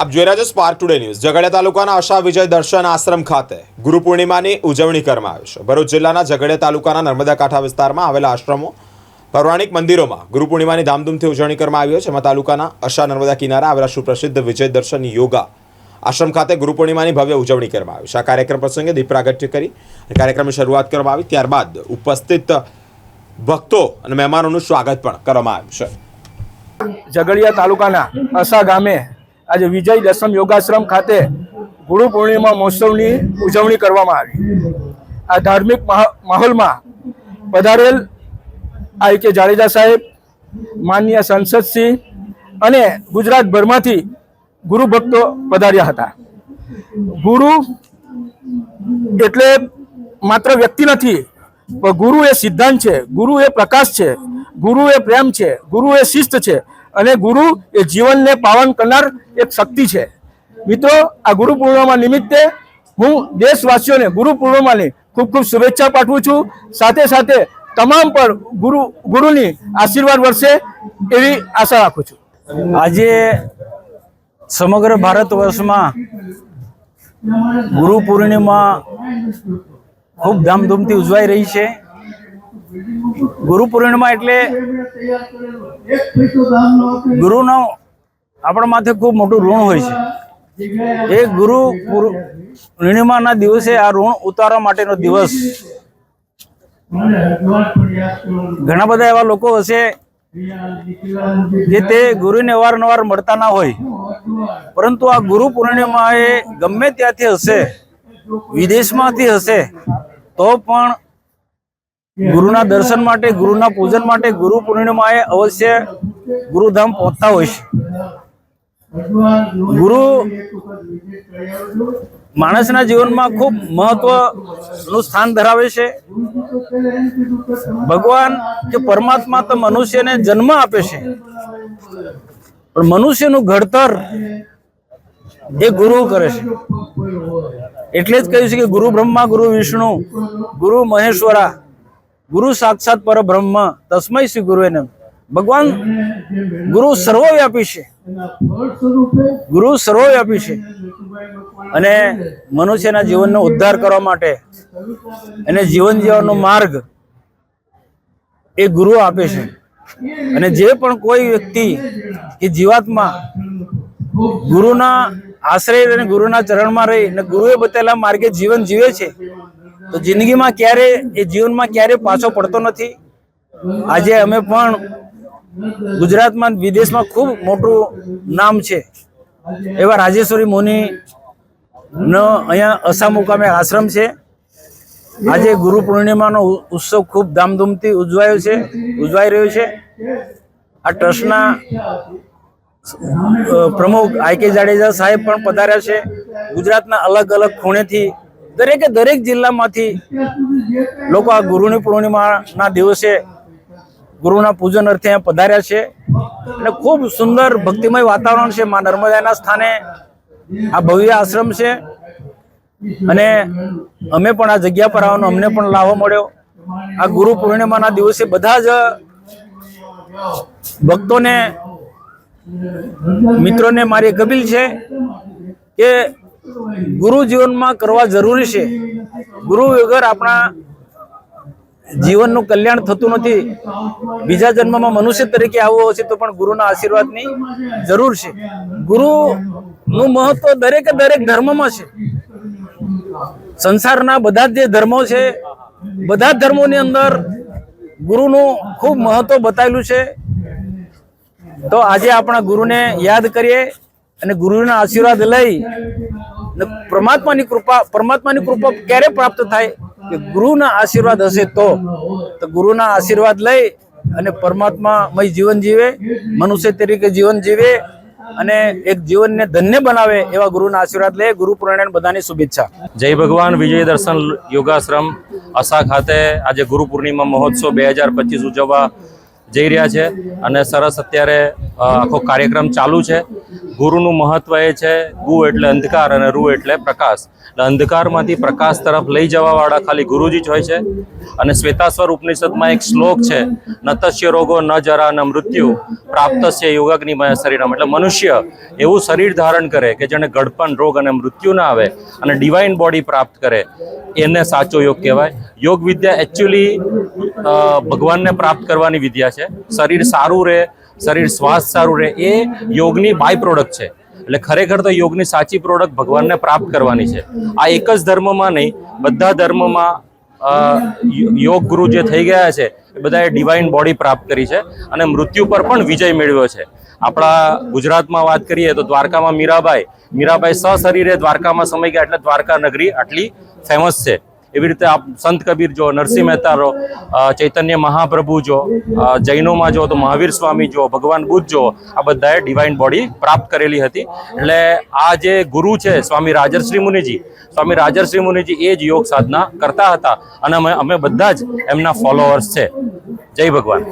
આપ જોઈ રહ્યા છો સ્પાર્ક ટુડે ન્યૂઝ ઝઘડિયા તાલુકાના આશા વિજય દર્શન આશ્રમ ખાતે ગુરુ પૂર્ણિમાની ઉજવણી કરવામાં આવી છે. ભરૂચ જિલ્લાના ઝઘડિયા તાલુકાના નર્મદા કાંઠા વિસ્તારમાં આવેલા આશ્રમો, પૌરાણિક મંદિરોમાં ગુરુ પૂર્ણિમાની ધામધૂમથી ઉજવણી કરવામાં આવી છે. જેમાં તાલુકાના અશા નર્મદા કિનારા આવેલા સુપ્રસિદ્ધ વિજય દર્શન યોગા આશ્રમ ખાતે ગુરુ પૂર્ણિમાની ભવ્ય ઉજવણી કરવામાં આવી છે. આ કાર્યક્રમ પ્રસંગે દીપ કરી કાર્યક્રમની શરૂઆત કરવામાં આવી. ત્યારબાદ ઉપસ્થિત ભક્તો અને મહેમાનોનું સ્વાગત પણ કરવામાં આવ્યું છે. ઝઘડિયા તાલુકાના અસા ગામે આજે વિજય દસમ યોગાશ્રમ ખાતે ગુરુ પૂર્ણિમા મહોત્સવની ઉજવણી કરવામાં આવી. આ ધાર્મિક માહોલમાં પધારેલ આઈ કે જાડેજા સાહેબ માન્ય સંસદસિંહ અને ગુજરાતભરમાંથી ગુરુ ભક્તો પધાર્યા હતા. ગુરુ એટલે માત્ર વ્યક્તિ નથી, પણ ગુરુ એ સિદ્ધાંત છે ગુરુ એ પ્રકાશ છે ગુરુ એ પ્રેમ છે ગુરુ એ શિસ્ત છે અને ગુરુ એ જીવનને પાવન કરનાર એક શક્તિ છે. મિત્રો, આ ગુરુ પૂર્ણિમા નિમિત્તે હું દેશવાસીઓને ગુરુ પૂર્ણિમાની ખૂબ ખૂબ શુભેચ્છા પાઠવું છું. સાથે સાથે તમામ પર ગુરુ, ગુરુની આશીર્વાદ વર્ષે એવી આશા રાખું છું. આજે સમગ્ર ભારત વર્ષમાં ગુરુ પૂર્ણિમા ખૂબ ધામધૂમથી ઉજવાઈ રહી છે. ગુરુ પૂર્ણિમા એટલે ગુરુનો આપણા માથે ખૂબ મોટું ઋણ હોય છે. એ ગુરુ પૂર- પૂર્ણિમાના દિવસે આ ઋણ ઉતારવા માટેનો દિવસ. ઘણા બધા એવા લોકો હશે જે તે ગુરુને અવારનવાર મળતા ના હોય. પરંતુ આ ગુરુ પૂર્ણિમા એ ગમે ત્યાંથી હશે, વિદેશમાંથી હશે, તો પણ ગુરુના દર્શન માટે, ગુરુના પૂજન માટે ગુરુ પૂર્ણિમા એ અવશ્ય ગુરુધામ પહોંચતા હોય છે. ગુરુ માણસના જીવનમાં ખૂબ મહત્વનું સ્થાન ધરાવે છે. ભગવાન કે પરમાત્મા તો મનુષ્યને જન્મ આપે છે. પણ મનુષ્યનું ઘડતર એ ગુરુ કરે છે. એટલે જ કહ્યું છે કે ગુરુ બ્રહ્મા, ગુરુ વિષ્ણુ, ગુરુ મહેશ્વરા ગુરુ સાક્ષાત પરબ્રહ્મ તસ્મય શ્રી ગુરુ એને ભગવાન ગુરુ સર્વવ્યાપી છે. ગુરુ સર્વવ્યાપી છે. અને મનુષ્યના જીવનનો ઉદ્ધાર કરવા માટે એને જીવન જીવવાનો માર્ગ એ ગુરુ આપે છે. અને જે પણ કોઈ વ્યક્તિ કે જીવાત્મા ગુરુના આશ્રય અને ગુરુના ચરણમાં રહી અને ગુરુએ બતાવેલા માર્ગે જીવન જીવે છે તો જિંદગીમાં ક્યારે, એ જીવનમાં ક્યારે પાછો પડતો નથી? આજે અમે પણ ગુજરાતમાં વિદેશમાં ખૂબ મોટું નામ છે. એવા રાજેશ્વરી મુનિ નો અહીંયા અસા મુકામે આશ્રમ છે. આજે ગુરુ પૂર્ણિમાનો ઉત્સવ ખૂબ ધામધૂમથી ઉજવાયો છે, ઉજવાઈ રહ્યો છે. આ ટ્રસ્ટના પ્રમુખ આઈ કે જાડેજા સાહેબ પણ પધાર્યા છે. ગુજરાતના અલગ અલગ ખૂણેથી દરેકે દરેક જિલ્લામાંથી લોકો આ ગુરુની પૂર્ણિમાના દિવસે ગુરુના પૂજન અર્થે અહીંયા પધાર્યા છે. અને ખૂબ સુંદર ભક્તિમય વાતાવરણ છે. મા નર્મદાના સ્થાને આ ભવ્ય આશ્રમ છે. અને અમે પણ આ જગ્યા પર આવવાનો અમને પણ લાભો મળ્યો. આ ગુરુ પૂર્ણિમાના દિવસે બધા જ ભક્તોને, મિત્રોને મારી અપીલ છે કે ગુરુ જીવનમાં કરવા જરૂરી છે. ગુરુ વગર આપણા જીવનનું કલ્યાણ થતું નથી. બીજા જન્મમાં મનુષ્ય તરીકે આવવો હશે તો પણ ગુરુના આશીર્વાદની જરૂર છે. ગુરુનું મહત્વ દરેકે દરેક ધર્મમાં છે. સંસારના બધા જ ધર્મો છે, બધા ધર્મોની અંદર ગુરુનું ખૂબ મહત્વ બતાવેલું છે. તો આજે આપણા ગુરુને યાદ કરીએ અને ગુરુના આશીર્વાદ લઈ પરમાત્માની કૃપા પરમાત્માની કૃપા ક્યારે પ્રાપ્ત થાય કે ગુરુના આશીર્વાદ હશે તો? તો ગુરુના આશીર્વાદ લઈ અને પરમાત્મામય જીવન જીવે, મનુષ્ય તરીકે જીવન જીવે અને એક જીવનને ધન્ય બનાવે એવા ગુરુના આશીર્વાદ લે ગુરુ પૂર્ણિમાની બધાની શુભેચ્છા. જય ભગવાન, વિજય દર્શન યોગાશ્રમ અસા ખાતે આજે ગુરુ પૂર્ણિમા મહોત્સવ બે હજાર પચીસ ઉજવવા જઈ રહ્યા છે અને સરસ અત્યારે આખો કાર્યક્રમ ચાલુ છે. ગુરુનું મહત્વ એ છે, ગુ એટલે અંધકાર અને રૂ એટલે પ્રકાશ. એટલે અંધકારમાંથી પ્રકાશ તરફ લઈ જવાવાળા ખાલી ગુરુજી જ હોય છે. અને શ્વેતાશ્વર ઉપનિષદમાં એક શ્લોક છે, નતસ્ય રોગો ન જરા ન મૃત્યુ, પ્રાપ્તસ્ય યોગાગ્નિમય શરીરમ. એટલે મનુષ્ય એવું શરીર ધારણ કરે કે જેને ગડપણ રોગ અને મૃત્યુ ના આવે અને ડિવાઇન બોડી પ્રાપ્ત કરે. એને સાચો યોગ કહેવાય. યોગ વિદ્યા એકચ્યુઅલી ભગવાનને પ્રાપ્ત કરવાની વિદ્યા છે. શરીર સારું રહે શરીર સ્વાસ્થ્ય સારું રહે એ યોગની બાય પ્રોડક્ટ છે. એટલે ખરેખર તો યોગની સાચી પ્રોડક્ટ ભગવાનને પ્રાપ્ત કરવાની છે. આ એક જ ધર્મમાં નહીં, બધા ધર્મમાં યોગ ગુરુ જે થઈ ગયા છે, એ બધાએ ડિવાઇન બોડી પ્રાપ્ત કરી છે અને મૃત્યુ પર પણ વિજય મેળવ્યો છે. આપણા ગુજરાતમાં વાત કરીએ તો દ્વારકામાં મીરાબાઈ મીરાબાઈ સશરીરે દ્વારકામાં સમય ગયા એટલે દ્વારકા નગરી આટલી ફેમસ છે. એવી રીતે આપ સંત કબીર જો, નરસિંહ મહેતા રો ચૈતન્ય મહાપ્રભુ જો જૈનોમાં જો, તો મહાવીર સ્વામી જો, ભગવાન બુદ્ધ જો, આ બધાએ ડિવાઇન બોડી પ્રાપ્ત કરેલી હતી. એટલે આ જે ગુરુ છે સ્વામી રાજર્શ્રી મુનિજી, સ્વામી રાજર્શ્રી મુનિજી એ જ યોગ સાધના કરતા હતા. અને અમે અમે બધા જ એમના ફોલોઅર્સ છે. જય ભગવાન.